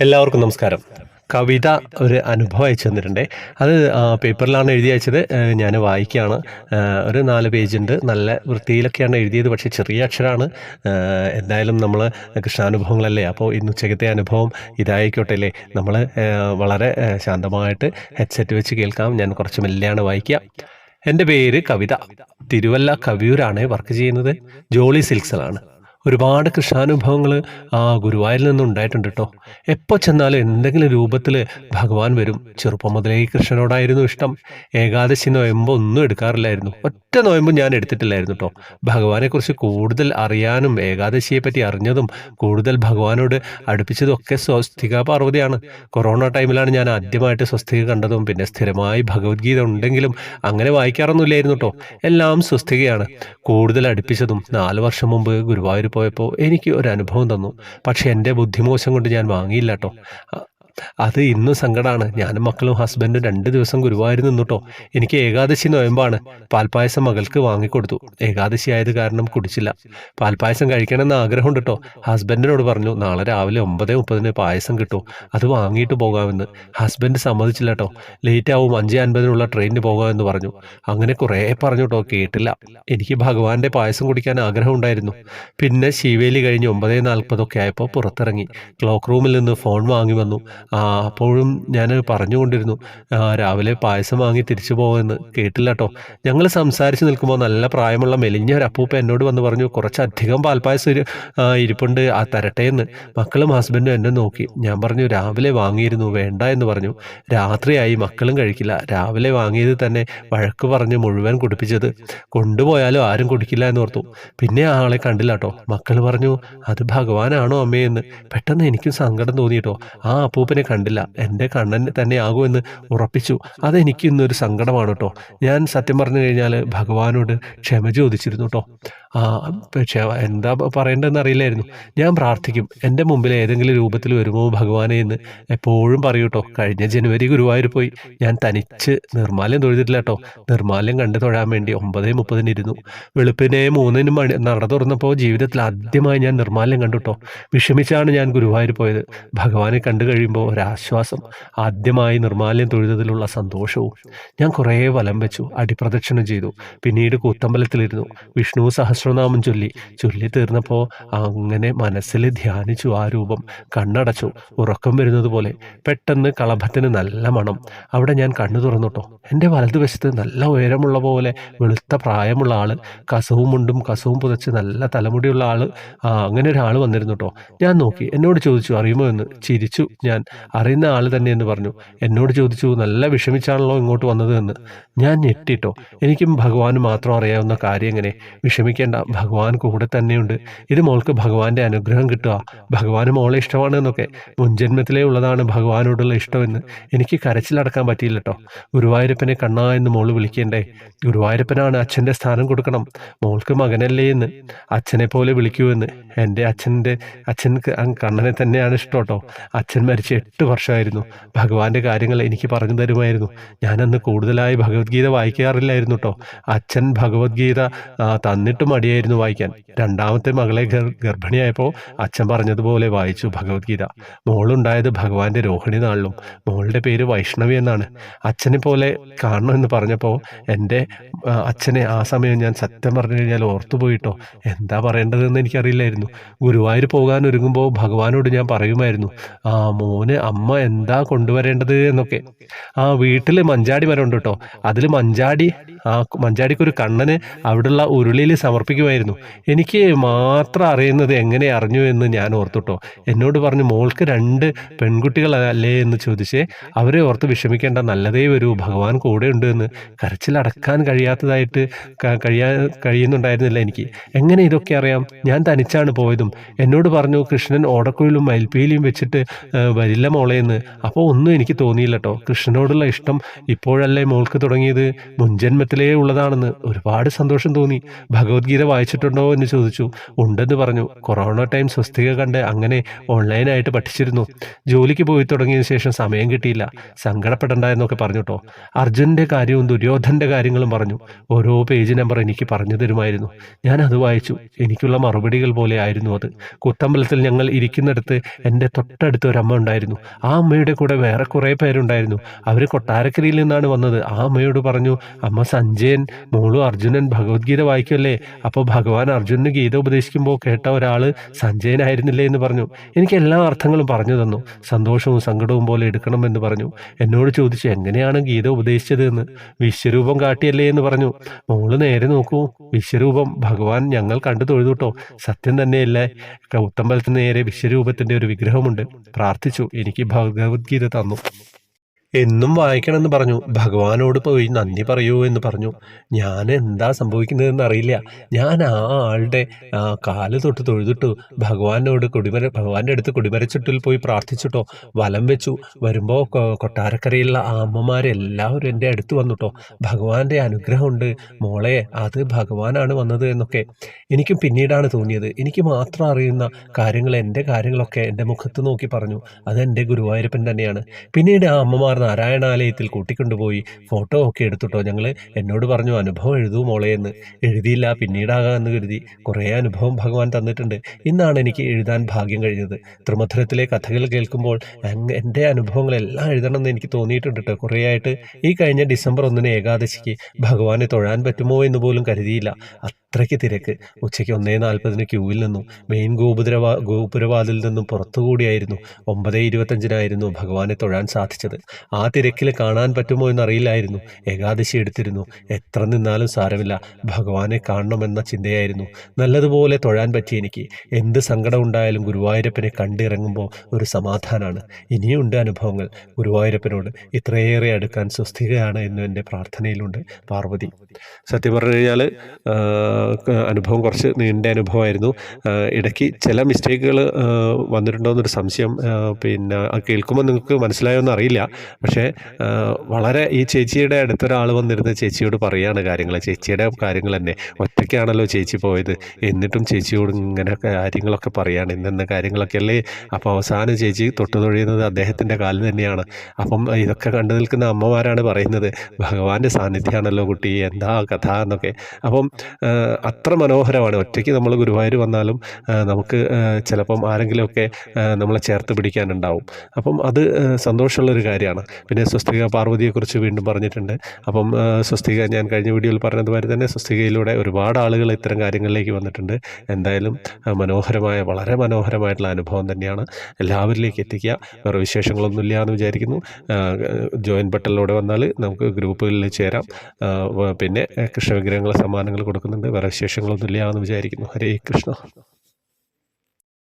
എല്ലാവർക്കും നമസ്കാരം. കവിത ഒരു അനുഭവം അയച്ചു തന്നിട്ടുണ്ട് അത് പേപ്പറിലാണ് എഴുതി അയച്ചത്. ഞാൻ വായിക്കുകയാണ്. ഒരു നാല് പേജുണ്ട്. നല്ല വൃത്തിയിലൊക്കെയാണ് എഴുതിയത്. പക്ഷേ ചെറിയ അക്ഷരമാണ് എന്തായാലും നമ്മൾ കൃഷ്ണാനുഭവങ്ങളല്ലേ? അപ്പോൾ ഇന്ന് ഉച്ചക്കത്തെ അനുഭവം ഇതായിക്കോട്ടെ അല്ലേ? നമ്മൾ വളരെ ശാന്തമായിട്ട് ഹെഡ്സെറ്റ് വെച്ച് കേൾക്കാം. ഞാൻ കുറച്ച് മെല്ലെയാണ് വായിക്കുക. എന്റെ പേര് കവിത. തിരുവല്ല കവിയൂരാണ് വർക്ക് ചെയ്യുന്നത്. ജോളി സിൽക്സിലാണ്. ഒരുപാട് കൃഷ്ണാനുഭവങ്ങൾ ആ ഗുരുവായൂരിൽ നിന്നും ഉണ്ടായിട്ടുണ്ട് കേട്ടോ എപ്പോൾ ചെന്നാലും എന്തെങ്കിലും രൂപത്തിൽ ഭഗവാൻ വരും. ചെറുപ്പം മുതലേ ഈ കൃഷ്ണനോടായിരുന്നു ഇഷ്ടം. ഏകാദശി നോയമ്പ് ഒന്നും എടുക്കാറില്ലായിരുന്നു. ഒറ്റ നോയമ്പും ഞാൻ എടുത്തിട്ടില്ലായിരുന്നു കേട്ടോ ഭഗവാനെക്കുറിച്ച് കൂടുതൽ അറിയാനും ഏകാദശിയെ പറ്റി അറിഞ്ഞതും കൂടുതൽ ഭഗവാനോട് അടുപ്പിച്ചതും ഒക്കെ സ്വസ്തിക പാർവതിയാണ്. കൊറോണ ടൈമിലാണ് ഞാൻ ആദ്യമായിട്ട് സ്വസ്തിക കണ്ടതും പിന്നെ സ്ഥിരമായി ഭഗവത്ഗീത ഉണ്ടെങ്കിലും അങ്ങനെ വായിക്കാറൊന്നുമില്ലായിരുന്നു കേട്ടോ എല്ലാം സ്വസ്തികയാണ്. കൂടുതൽ അടുപ്പിച്ചതും നാല് വർഷം മുമ്പ് ഗുരുവായൂർ പോയപ്പോൾ എനിക്ക് ഒരു അനുഭവം തന്നു. പക്ഷേ എന്റെ ബുദ്ധിമോശം കൊണ്ട് ഞാൻ വാങ്ങിയില്ല കേട്ടോ. അത് ഇന്നും സങ്കടമാണ് ഞാനും മക്കളും ഹസ്ബൻഡും രണ്ട് ദിവസം ഗുരുവായൂർ നിന്നുട്ടോ. എനിക്ക് ഏകാദശി നോയമ്പാണ്. പാൽപ്പായസം മകൾക്ക് വാങ്ങിക്കൊടുത്തു. ഏകാദശി ആയത് കാരണം കുടിച്ചില്ല. പാൽപ്പായസം കഴിക്കണമെന്ന് ആഗ്രഹമുണ്ട് കേട്ടോ ഹസ്ബൻഡിനോട് പറഞ്ഞു നാളെ രാവിലെ ഒമ്പത് മുപ്പതിന് പായസം കിട്ടും. അത് വാങ്ങിയിട്ട് പോകാമെന്ന്. ഹസ്ബൻഡ് സമ്മതിച്ചില്ല കേട്ടോ ലേറ്റ് ആവും അഞ്ച് അൻപതിനുള്ള ട്രെയിനിന് പോകാമെന്ന് പറഞ്ഞു. അങ്ങനെ കുറേ പറഞ്ഞു കേട്ടോ കേട്ടില്ല. എനിക്ക് ഭഗവാന്റെ പായസം കുടിക്കാൻ ആഗ്രഹം ഉണ്ടായിരുന്നു പിന്നെ ശിവേലി കഴിഞ്ഞ് ഒമ്പതേ നാൽപ്പതൊക്കെ ആയപ്പോൾ പുറത്തിറങ്ങി. ക്ലോക്ക് റൂമിൽ നിന്ന് ഫോൺ വാങ്ങി വന്നു. അപ്പോഴും ഞാൻ പറഞ്ഞുകൊണ്ടിരുന്നു. രാവിലെ പായസം വാങ്ങി തിരിച്ചു പോകുമെന്ന് കേട്ടില്ല കേട്ടോ ഞങ്ങൾ സംസാരിച്ച് നിൽക്കുമ്പോൾ നല്ല പ്രായമുള്ള മെലിഞ്ഞ ഒരു അപ്പൂപ്പ എന്നോട് വന്ന് പറഞ്ഞു കുറച്ചധികം പാൽപ്പായസം ഇരിപ്പുണ്ട് ആ തരട്ടെ എന്ന് മക്കളും ഹസ്ബൻഡും എന്നെ നോക്കി. ഞാൻ പറഞ്ഞു രാവിലെ വാങ്ങിയിരുന്നു വേണ്ട എന്ന് പറഞ്ഞു. രാത്രിയായി മക്കളും കഴിക്കില്ല. രാവിലെ വാങ്ങിയത് തന്നെ വഴക്ക് പറഞ്ഞ് മുഴുവൻ കുടിപ്പിച്ചത്. കൊണ്ടുപോയാലും ആരും കുടിക്കില്ല എന്ന് ഓർത്തു. പിന്നെ ആളെ കണ്ടില്ല കേട്ടോ മക്കൾ പറഞ്ഞു അത് ഭഗവാനാണോ അമ്മയെന്ന് പെട്ടെന്ന് എനിക്കും സങ്കടം തോന്നിയിട്ടോ. ആ ആ അപ്പൂപ്പനെ കണ്ടില്ല. എന്റെ കണ്ണൻ തന്നെ ആകുമെന്ന് ഉറപ്പിച്ചു. അതെനിക്ക് ഇന്നൊരു സങ്കടമാണ് കേട്ടോ. ഞാൻ സത്യം പറഞ്ഞു കഴിഞ്ഞാൽ ഭഗവാനോട് ക്ഷമ ചോദിച്ചിരുന്നു കേട്ടോ. ആ പക്ഷേ എന്താ പറയേണ്ടതെന്ന് അറിയില്ലായിരുന്നു. ഞാൻ പ്രാർത്ഥിക്കും. എന്റെ മുമ്പിൽ ഏതെങ്കിലും രൂപത്തിൽ വരുമോ ഭഗവാനെ എന്ന് എപ്പോഴും പറയൂ കേട്ടോ. കഴിഞ്ഞ ജനുവരി ഗുരുവായൂർ പോയി. ഞാൻ തനിച്ച് നിർമ്മാല്യം തൊഴുതിട്ടില്ല കേട്ടോ. നിർമ്മാല്യം കണ്ടു തൊഴാൻ വേണ്ടി ഒമ്പത് മുപ്പതിന് ഇരുന്നു. വെളുപ്പിനെ മൂന്നിന് മണി നട തുറന്നപ്പോൾ ജീവിതത്തിൽ ആദ്യമായി ഞാൻ നിർമ്മാല്യം കണ്ടു കേട്ടോ. വിഷമിച്ചാണ് ഞാൻ ഗുരുവായൂർ പോയത്. ഭഗവാനെ കണ്ടു കഴിയുമ്പോൾ ഒരാശ്വാസം ആദ്യമായി നിർമാല്യം തൊഴുതതിലുള്ള സന്തോഷവും ഞാൻ കുറേ വലം വെച്ചു അടിപ്രദക്ഷിണം ചെയ്തു. പിന്നീട് കൂത്തമ്പലത്തിലിരുന്നു. വിഷ്ണു സഹസ്രനാമം ചൊല്ലി. ചൊല്ലി തീർന്നപ്പോൾ അങ്ങനെ മനസ്സിൽ ധ്യാനിച്ചു ആ രൂപം കണ്ണടച്ചു. ഉറക്കം വരുന്നത് പോലെ പെട്ടെന്ന് കളഭത്തിന് നല്ല മണം. അവിടെ ഞാൻ കണ്ണു തുറന്നുട്ടോ. എന്റെ വലതുവശത്ത് നല്ല ഉയരമുള്ള പോലെ വെളുത്ത പ്രായമുള്ള ആൾ കസവും മുണ്ടും കസവും പുതച്ച് നല്ല തലമുടിയുള്ള ആൾ അങ്ങനെ ഒരാൾ വന്നിരുന്നു കേട്ടോ ഞാൻ നോക്കി. എന്നോട് ചോദിച്ചു അറിയുമോ? എന്ന് ചിരിച്ചു ഞാൻ. അറിയുന്ന ആൾ തന്നെ എന്ന് പറഞ്ഞു. എന്നോട് ചോദിച്ചു നല്ല വിഷമിച്ചാണല്ലോ ഇങ്ങോട്ട് വന്നത് എന്ന് ഞാൻ ഞെട്ടിട്ടോ. എനിക്കും ഭഗവാന് മാത്രം അറിയാവുന്ന കാര്യം എങ്ങനെ വിഷമിക്കേണ്ട ഭഗവാൻ കൂടെ തന്നെയുണ്ട്. ഇത് മോൾക്ക് ഭഗവാന്റെ അനുഗ്രഹം കിട്ടുക. ഭഗവാന് മോളെ ഇഷ്ടമാണ് എന്നൊക്കെ. മുൻജന്മത്തിലേ ഉള്ളതാണ് ഭഗവാനോടുള്ള ഇഷ്ടമെന്ന്. എനിക്ക് കരച്ചിലടക്കാൻ പറ്റിയില്ല കേട്ടോ ഗുരുവായൂരപ്പനെ കണ്ണാ എന്ന് മോൾ വിളിക്കേണ്ടേ? ഗുരുവായൂരപ്പനാണ് അച്ഛന്റെ സ്ഥാനം കൊടുക്കണം. മോൾക്ക് മകനല്ലേ എന്ന്. അച്ഛനെ പോലെ വിളിക്കൂ എന്ന്. എന്റെ അച്ഛന്റെ അച്ഛൻ കണ്ണനെ തന്നെയാണ് ഇഷ്ടം കേട്ടോ അച്ഛൻ മരിച്ച് എട്ട് വർഷമായിരുന്നു. ഭഗവാന്റെ കാര്യങ്ങൾ എനിക്ക് പറഞ്ഞു തരുമായിരുന്നു. ഞാനന്ന് കൂടുതലായി ഭഗവത്ഗീത വായിക്കാറില്ലായിരുന്നു കേട്ടോ അച്ഛൻ ഭഗവത്ഗീത തന്നിട്ട് മടിയായിരുന്നു വായിക്കാൻ. രണ്ടാമത്തെ മകളെ ഗർ- ഗർഭിണിയായപ്പോൾ അച്ഛൻ പറഞ്ഞതുപോലെ വായിച്ചു ഭഗവത്ഗീത. മോളുണ്ടായത് ഭഗവാന്റെ രോഹിണി നാളിലും. മോളുടെ പേര് വൈഷ്ണവി എന്നാണ്. അച്ഛനെ പോലെ കാണണമെന്ന് പറഞ്ഞപ്പോൾ എന്റെ അച്ഛനെ ആ സമയം ഞാൻ സത്യം പറഞ്ഞു കഴിഞ്ഞാൽ ഓർത്തുപോയിട്ടോ എന്താ പറയേണ്ടതെന്ന് എനിക്കറിയില്ലായിരുന്നു. ഗുരുവായൂർ പോകാൻ ഒരുങ്ങുമ്പോൾ ഭഗവാനോട് ഞാൻ പറയുമായിരുന്നു. ആ മോന് അമ്മ എന്താ കൊണ്ടുവരേണ്ടത് എന്നൊക്കെ. ആ വീട്ടിൽ മഞ്ചാടി മരം ഉണ്ട് കേട്ടോ അതിൽ മഞ്ചാടി ആ മഞ്ചാടിക്കൊരു കണ്ണന് അവിടെയുള്ള ഉരുളിയിൽ സമർപ്പിക്കുമായിരുന്നു. എനിക്ക് മാത്രം അറിയുന്നത് എങ്ങനെ അറിഞ്ഞു എന്ന് ഞാൻ ഓർത്തുട്ടോ എന്നോട് പറഞ്ഞു മോൾക്ക് രണ്ട് പെൺകുട്ടികളല്ലേ എന്ന് ചോദിച്ചേ അവരെ ഓർത്ത് വിഷമിക്കേണ്ട നല്ലതേ വരൂ. ഭഗവാൻ കൂടെ ഉണ്ട് എന്ന് കരച്ചിലടക്കാൻ കഴിയാത്തതായിട്ട് കഴിയാ കഴിയുന്നുണ്ടായിരുന്നില്ല എനിക്ക്. എങ്ങനെ ഇതൊക്കെ അറിയാം? ഞാൻ തനിച്ചാണ് പോയതും. എന്നോട് പറഞ്ഞു കൃഷ്ണൻ ഓടക്കുഴലും മയിൽപ്പീലിയും വെച്ചിട്ട് ആ, വരില്ല മോളെ എന്ന്. അപ്പോൾ ഒന്നും എനിക്ക് തോന്നിയില്ല കേട്ടോ കൃഷ്ണനോടുള്ള ഇഷ്ടം ഇപ്പോഴല്ലേ മോൾക്ക് തുടങ്ങിയത്? മുൻജന്മത്തിലേ ഉള്ളതാണെന്ന് ഒരുപാട് സന്തോഷം തോന്നി. ഭഗവത്ഗീത വായിച്ചിട്ടുണ്ടോ എന്ന് ചോദിച്ചു. ഉണ്ടെന്ന് പറഞ്ഞു. കൊറോണ ടൈം സ്വസ്തിക കണ്ട് അങ്ങനെ ഓൺലൈനായിട്ട് പഠിച്ചിരുന്നു. ജോലിക്ക് പോയി തുടങ്ങിയതിന് ശേഷം സമയം കിട്ടിയില്ല. സങ്കടപ്പെടണ്ട എന്നൊക്കെ പറഞ്ഞു കേട്ടോ അർജുന്റെ കാര്യവും ദുര്യോധന്റെ കാര്യങ്ങളും പറഞ്ഞു. ഓരോ പേജ് നമ്പർ എനിക്ക് പറഞ്ഞു തരുമായിരുന്നു. ഞാൻ അത് വായിച്ചു. എനിക്കുള്ള മറുപടികൾ പോലെ ആയിരുന്നു അത്. കുത്തമ്പലത്തിൽ ഞങ്ങൾ ഇരിക്കുന്നിടത്ത് എന്റെ തൊട്ടടുത്ത് ഒരമ്മ ഉണ്ടായിരുന്നു. ഉണ്ടായിരുന്നു. ആ അമ്മയുടെ കൂടെ വേറെ കുറേ പേരുണ്ടായിരുന്നു. അവർ കൊട്ടാരക്കരയിൽ നിന്നാണ് വന്നത്. ആ അമ്മയോട് പറഞ്ഞു അമ്മ സഞ്ജയൻ മോളു അർജുനൻ ഭഗവത്ഗീത വായിക്കുമല്ലേ അപ്പോൾ ഭഗവാൻ അർജുനന് ഗീത ഉപദേശിക്കുമ്പോൾ കേട്ട ഒരാൾ സഞ്ജയനായിരുന്നില്ലേ എന്ന് പറഞ്ഞു. എനിക്ക് എല്ലാ അർത്ഥങ്ങളും പറഞ്ഞു തന്നു. സന്തോഷവും സങ്കടവും പോലെ എടുക്കണമെന്ന് പറഞ്ഞു. എന്നോട് ചോദിച്ചു എങ്ങനെയാണ് ഗീത ഉപദേശിച്ചത് എന്ന് വിശ്വരൂപം കാട്ടിയല്ലേ എന്ന് പറഞ്ഞു. മോൾ നേരെ നോക്കൂ. വിശ്വരൂപം ഭഗവാൻ ഞങ്ങൾ കണ്ടു തൊഴുതുട്ടോ സത്യം തന്നെയല്ലേ? ഉത്തമ്പലത്തിന് നേരെ വിശ്വരൂപത്തിന്റെ ഒരു വിഗ്രഹമുണ്ട്. പ്രാർത്ഥിച്ചു. എനിക്ക് ഭഗവത്ഗീത തന്നു. എന്നും വായിക്കണമെന്ന് പറഞ്ഞു. ഭഗവാനോട് പോയി നന്ദി പറയൂ എന്ന് പറഞ്ഞു. ഞാൻ എന്താ സംഭവിക്കുന്നതെന്ന് അറിയില്ല. ഞാൻ ആ ആളുടെ കാൽ തൊട്ട് തൊഴുതിട്ടു ഭഗവാനോട് കൊടിമര ഭഗവാന്റെ അടുത്ത് കൊടിമരച്ചുട്ടിൽ പോയി പ്രാർത്ഥിച്ചിട്ടോ വലം വെച്ചു. വരുമ്പോൾ കൊട്ടാരക്കരയിലുള്ള ആ അമ്മമാരെല്ലാവരും എന്റെ അടുത്ത് വന്നുട്ടോ. ഭഗവാന്റെ അനുഗ്രഹമുണ്ട്. മോളെ അത് ഭഗവാനാണ് വന്നത് എന്നൊക്കെ. എനിക്കും പിന്നീടാണ് തോന്നിയത്. എനിക്ക് മാത്രം അറിയുന്ന കാര്യങ്ങൾ എന്റെ കാര്യങ്ങളൊക്കെ എന്റെ മുഖത്ത് നോക്കി പറഞ്ഞു. അത് എന്റെ ഗുരുവായൂരപ്പൻ തന്നെയാണ്. പിന്നീട് ആ അമ്മമാർ നാരായണാലയത്തിൽ കൂട്ടിക്കൊണ്ടുപോയി ഫോട്ടോ ഒക്കെ എടുത്തിട്ടോ ഞങ്ങൾ എന്നോട് പറഞ്ഞു അനുഭവം എഴുതൂ മോളെ എന്ന്. എഴുതിയില്ല പിന്നീടാകാമെന്ന് കരുതി. കുറേ അനുഭവം ഭഗവാൻ തന്നിട്ടുണ്ട്. ഇന്നാണ് എനിക്ക് എഴുതാൻ ഭാഗ്യം കഴിഞ്ഞത്. ത്രിമധുരത്തിലെ കഥകൾ കേൾക്കുമ്പോൾ എന്റെ അനുഭവങ്ങളെല്ലാം എഴുതണം എന്ന് എനിക്ക് തോന്നിയിട്ടുണ്ട് കേട്ടോ കുറേ ആയിട്ട് ഈ കഴിഞ്ഞ ഡിസംബർ ഒന്നിന് ഏകാദശിക്ക് ഭഗവാനെ തൊഴാൻ പറ്റുമോ എന്ന് പോലും കരുതിയില്ല. അത്രയ്ക്ക് തിരക്ക്. ഉച്ചയ്ക്ക് ഒന്നേ നാൽപ്പതിന് ക്യൂവിൽ നിന്നും മെയിൻ ഗോപുരവാ ഗോപുരവാതിൽ നിന്നും പുറത്തുകൂടിയായിരുന്നു ഒമ്പത് ഇരുപത്തഞ്ചിനായിരുന്നു ഭഗവാനെ തൊഴാൻ സാധിച്ചത്. ആ തിരക്കിൽ കാണാൻ പറ്റുമോ എന്നറിയില്ലായിരുന്നു. ഏകാദശി എടുത്തിരുന്നു. എത്ര നിന്നാലും സാരമില്ല. ഭഗവാനെ കാണണമെന്ന ചിന്തയായിരുന്നു. നല്ലതുപോലെ തൊഴാൻ പറ്റി എനിക്ക്. എന്ത് സങ്കടം ഉണ്ടായാലും ഗുരുവായൂരപ്പനെ കണ്ടിറങ്ങുമ്പോൾ ഒരു സമാധാനമാണ് ഇനിയുണ്ട് അനുഭവങ്ങൾ. ഗുരുവായൂരപ്പനോട് ഇത്രയേറെ അടുക്കാൻ സ്വസ്ഥികയാണ് എന്നും എന്റെ പ്രാർത്ഥനയിലുണ്ട് പാർവതി. സത്യം പറഞ്ഞു കഴിഞ്ഞാൽ അനുഭവം കുറച്ച് നീണ്ട അനുഭവമായിരുന്നു. ഇടയ്ക്ക് ചില മിസ്റ്റേക്കുകൾ വന്നിട്ടുണ്ടോ എന്നൊരു സംശയം പിന്നെ കേൾക്കുമ്പോൾ നിങ്ങൾക്ക് മനസ്സിലായോ എന്ന് അറിയില്ല. പക്ഷേ വളരെ ഈ ചേച്ചിയുടെ അടുത്തൊരാൾ വന്നിരുന്ന ചേച്ചിയോട് പറയാണ് കാര്യങ്ങൾ ചേച്ചിയുടെ കാര്യങ്ങൾ തന്നെ. ഒറ്റയ്ക്കാണല്ലോ ചേച്ചി പോയത്. എന്നിട്ടും ചേച്ചിയോട് ഇങ്ങനെ കാര്യങ്ങളൊക്കെ പറയാണ്. ഇന്നെന്ന കാര്യങ്ങളൊക്കെ അല്ലേ അപ്പോൾ അവസാനം ചേച്ചി തൊട്ടുതൊഴിയുന്നത് അദ്ദേഹത്തിന്റെ കാലിൽ തന്നെയാണ്. അപ്പം ഇതൊക്കെ കണ്ടു നിൽക്കുന്ന അമ്മമാരാണ് പറയുന്നത് ഭഗവാന്റെ സാന്നിധ്യമാണല്ലോ കുട്ടി എന്താ കഥ എന്നൊക്കെ. അപ്പം അത്ര മനോഹരമാണ്. ഒറ്റയ്ക്ക് നമ്മൾ ഗുരുവായൂർ വന്നാലും നമുക്ക് ചിലപ്പം ആരെങ്കിലുമൊക്കെ നമ്മളെ ചേർത്ത് പിടിക്കാനുണ്ടാവും. അപ്പം അത് സന്തോഷമുള്ളൊരു കാര്യമാണ്. പിന്നെ സ്വസ്തിക പാർവതിയെക്കുറിച്ച് വീണ്ടും പറഞ്ഞിട്ടുണ്ട്. അപ്പം സ്വസ്തിക ഞാൻ കഴിഞ്ഞ വീഡിയോയിൽ പറഞ്ഞതുമാതിരി തന്നെ സ്വസ്തികയിലൂടെ ഒരുപാട് ആളുകൾ ഇത്തരം കാര്യങ്ങളിലേക്ക് വന്നിട്ടുണ്ട്. എന്തായാലും മനോഹരമായ വളരെ മനോഹരമായിട്ടുള്ള അനുഭവം തന്നെയാണ്. എല്ലാവരിലേക്ക് എത്തിക്കുക. വേറെ വിശേഷങ്ങളൊന്നുമില്ല എന്ന് വിചാരിക്കുന്നു. ജോയിൻ ബട്ടണിലൂടെ വന്നാൽ നമുക്ക് ഗ്രൂപ്പുകളിൽ ചേരാം. പിന്നെ കൃഷ്ണവിഗ്രഹങ്ങളെ സമ്മാനങ്ങൾ കൊടുക്കുന്നുണ്ട്. വേറെ വിശേഷങ്ങളൊന്നുമില്ല എന്ന് വിചാരിക്കുന്നു. ഹരേ കൃഷ്ണ.